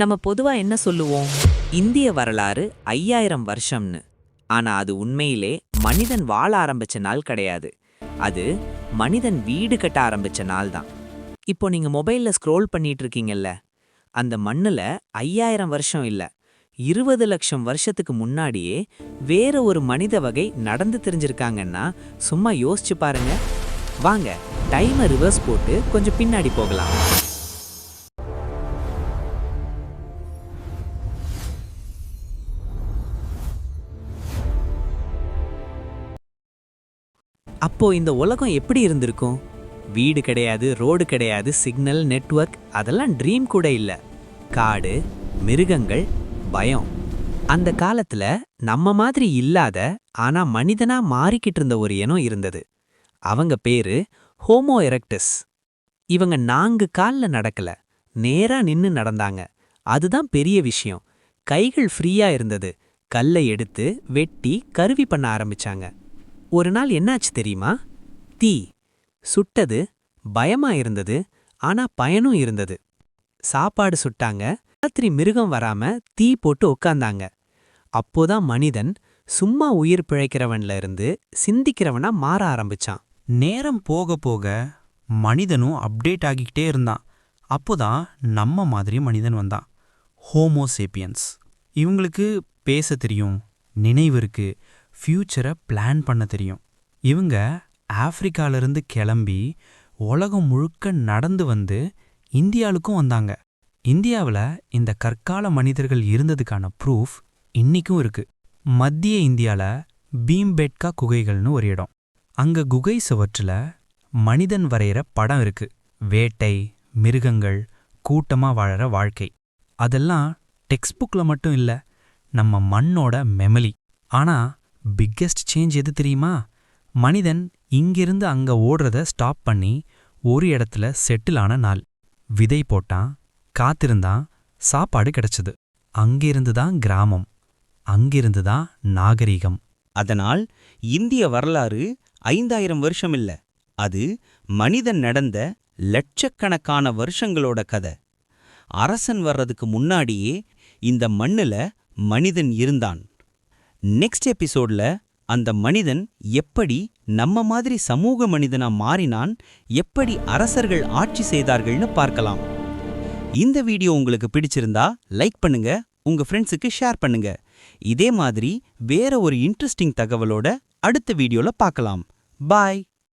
நம்ம பொதுவா என்ன சொல்லுவோம்? இந்திய வரலாறு ஐயாயிரம் வருஷம்னு. ஆனா அது உண்மையிலே மனிதன் வாழ ஆரம்பிச்ச நாள் கிடையாது. அது மனிதன் வீடு கட்ட ஆரம்பிச்ச நாள் தான். இப்போ நீங்க மொபைல்ல ஸ்க்ரோல் பண்ணிட்டு இருக்கீங்கல்ல அந்த மண்ணுல ஐயாயிரம் வருஷம் இல்ல இருபது லட்சம் வருஷத்துக்கு முன்னாடியே வேற ஒரு மனித வகை நடந்து தெரிஞ்சிருக்காங்கன்னா சும்மா யோசிச்சு பாருங்க. வாங்க டைமை ரிவர்ஸ் போட்டு கொஞ்சம் பின்னாடி போகலாம். அப்போ இந்த உலகம் எப்படி இருந்திருக்கும்? வீடு கிடையாது ரோடு கிடையாது சிக்னல் நெட்வொர்க் அதெல்லாம் ட்ரீம் கூட இல்ல. காடு மிருகங்கள் பயம். அந்த காலத்துல நம்ம மாதிரி இல்லாத ஆனா மனிதனா மாறிக்கிட்டு இருந்த ஒரு இனம் இருந்தது. அவங்க பேரு ஹோமோ எரெக்டஸ். இவங்க நான்கு கால்ல நடக்கல நேரா நின்னு நடந்தாங்க. அதுதான் பெரிய விஷயம். கைகள் ஃப்ரீயா இருந்தது. கல்லை எடுத்து வெட்டி கருவி பண்ண ஆரம்பிச்சாங்க. ஒரு நாள் என்னாச்சு தெரியுமா? தீ. சுட்டது பயமா இருந்தது ஆனா பயனும் இருந்தது. சாப்பாடு சுட்டாங்க ராத்திரி மிருகம் வராம தீ போட்டு உக்காந்தாங்க. அப்போதான் மனிதன் சும்மா உயிர் பிழைக்கிறவன்ல இருந்து சிந்திக்கிறவனா மாற ஆரம்பிச்சான். நேரம் போக போக மனிதனும் அப்டேட் ஆகிக்கிட்டே இருந்தான். அப்போதான் நம்ம மாதிரி மனிதன் வந்தான். ஹோமோசேப்பியன்ஸ் இவங்களுக்கு பேச தெரியும் நினைவு இருக்கு ஃப்யூச்சரை பிளான் பண்ண தெரியும். இவங்க ஆப்பிரிக்காவிலிருந்து கிளம்பி உலகம் முழுக்க நடந்து வந்து இந்தியாவுக்கும் வந்தாங்க. இந்தியாவில் இந்த கற்கால மனிதர்கள் இருந்ததுக்கான ப்ரூஃப் இன்னிக்கும் இருக்கு. மத்திய இந்தியால பீம்பேட்கா குகைகள்னு ஒரு இடம். அங்க குகை சுவற்றுல மனிதன் வரைகிற படம் இருக்கு. வேட்டை மிருகங்கள் கூட்டமா வாழற வாழ்க்கை. அதெல்லாம் டெக்ஸ்ட் புக்கில் மட்டும் இல்ல நம்ம மண்ணோட மெமலி ஆனா பிக்கெஸ்ட் சேஞ்ச் எது தெரியுமா? மனிதன் இங்கிருந்து அங்க ஓடுறத ஸ்டாப் பண்ணி ஒரு இடத்துல செட்டில் ஆன நாள். விதை போட்டான் காத்திருந்தான் சாப்பாடு கிடைச்சது. அங்கிருந்து தான் கிராமம் அங்கிருந்து தான் நாகரிகம். அதனால் இந்திய வரலாறு ஐந்தாயிரம் வருஷம் இல்ல. அது மனிதன் நடந்த லட்சக்கணக்கான வருஷங்களோட கதை. அரசன் வர்றதுக்கு முன்னாடியே இந்த மண்ணுல மனிதன் இருந்தான். நெக்ஸ்ட் எபிசோட்ல அந்த மனிதன் எப்படி நம்ம மாதிரி சமூக மனிதனா மாறினான் எப்படி அரசர்கள் ஆட்சி செய்தார்கள்னு பார்க்கலாம். இந்த வீடியோ உங்களுக்கு பிடிச்சிருந்தா லைக் பண்ணுங்க உங்க ஃப்ரெண்ட்ஸுக்கு ஷேர் பண்ணுங்க. இதே மாதிரி வேற ஒரு இன்ட்ரெஸ்டிங் தகவலோட அடுத்த வீடியோல பார்க்கலாம். பாய்